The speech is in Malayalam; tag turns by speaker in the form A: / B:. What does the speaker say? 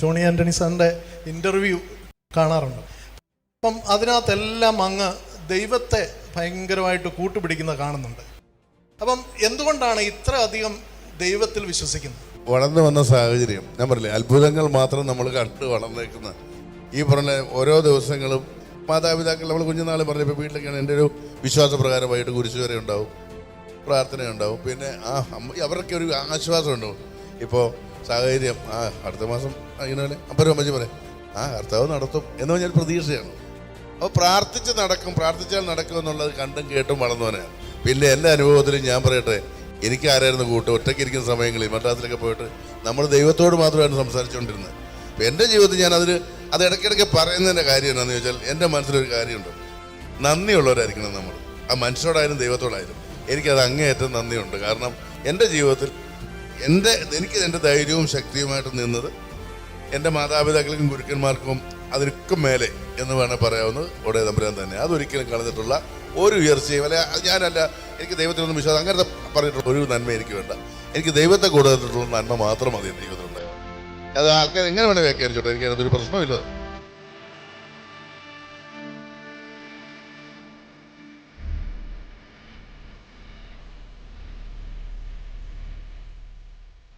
A: ജോണി ആന്റണി സാറിന്റെ ഇന്റർവ്യൂ കാണാറുണ്ട്. അപ്പം അതിനകത്തെല്ലാം അങ്ങ് ദൈവത്തെ ഭയങ്കരമായിട്ട് കൂട്ടുപിടിക്കുന്ന കാണുന്നുണ്ട്. അപ്പം എന്തുകൊണ്ടാണ് ഇത്ര അധികം ദൈവത്തിൽ വിശ്വസിക്കുന്നത്?
B: വളർന്നു വന്ന സാഹചര്യം ഞാൻ പറയില്ലേ അത്ഭുതങ്ങൾ മാത്രം നമ്മൾ കണ്ട് വളർന്നേക്കുന്ന ഈ പറഞ്ഞ ഓരോ ദിവസങ്ങളും മാതാപിതാക്കൾ നമ്മൾ കുഞ്ഞുനാൾ പറഞ്ഞപ്പോൾ വീട്ടിലൊക്കെയാണ് എന്റെ ഒരു വിശ്വാസപ്രകാരം വൈകിട്ട് കുരിശു വരെ ഉണ്ടാവും പ്രാർത്ഥന ഉണ്ടാവും പിന്നെ ആ അവർക്കൊരു ആശ്വാസം ഉണ്ടാവും. ഇപ്പോൾ സാഹചര്യം. ആ അടുത്ത മാസം ഇങ്ങനെ അപ്പനും അമ്മച്ചി പറയും ആ കർത്താവ് നടത്തും എന്ന് പറഞ്ഞാൽ പ്രതീക്ഷയാണ്. അപ്പോൾ പ്രാർത്ഥിച്ച് നടക്കും പ്രാർത്ഥിച്ചാൽ നടക്കും എന്നുള്ളത് കണ്ടും കേട്ടും വളർന്നവനാണ് പിന്നെ എന്റെ അനുഭവത്തിലും ഞാൻ പറയട്ടെ എനിക്ക് ആരായിരുന്നു കൂട്ട്? ഒറ്റയ്ക്ക് ഇരിക്കുന്ന സമയങ്ങളിൽ മദ്രാസിലൊക്കെ പോയിട്ട് നമ്മൾ ദൈവത്തോട് മാത്രമായിരുന്നു സംസാരിച്ചുകൊണ്ടിരുന്നത്. അപ്പം എന്റെ ജീവിതത്തിൽ ഞാൻ അതിൽ അത് ഇടയ്ക്കിടയ്ക്ക് പറയുന്നതിന്റെ കാര്യം എന്താണെന്ന് ചോദിച്ചാൽ എന്റെ മനസ്സിലൊരു കാര്യമുണ്ട്. നന്ദിയുള്ളവരായിരിക്കണം നമ്മൾ. ആ മനുഷ്യരോടായാലും ദൈവത്തോടായാലും എനിക്കത് അങ്ങേയറ്റം നന്ദിയുണ്ട്. കാരണം എന്റെ ജീവിതത്തിൽ എന്റെ എനിക്ക് എന്റെ ധൈര്യവും ശക്തിയുമായിട്ട് നിന്നത് എന്റെ മാതാപിതാക്കൾക്കും ഗുരുക്കന്മാർക്കും അതിനൊക്കെ മേലെ എന്ന് വേണേൽ പറയാവുന്നത് ഒടേ തമ്പുരാൻ തന്നെ. അതൊരിക്കലും കളഞ്ഞിട്ടുള്ള ഒരു ഉയർച്ചയും അല്ലെ ഞാനല്ല എനിക്ക് ദൈവത്തിനൊന്നും വിശ്വാസം അങ്ങനത്തെ പറഞ്ഞിട്ടുള്ള ഒരു നന്മ എനിക്ക് വേണ്ട. എനിക്ക് ദൈവത്തെ കൂടുതലിട്ടുള്ള നന്മ മാത്രം മതി എന്റെ ജീവിതത്തിലുണ്ടായത് അത് ആൾക്കാർ എങ്ങനെ വേണേൽ വ്യാഖ്യാനിച്ചോട്ടെ? എനിക്ക് അതിനൊരു പ്രശ്നമില്ല.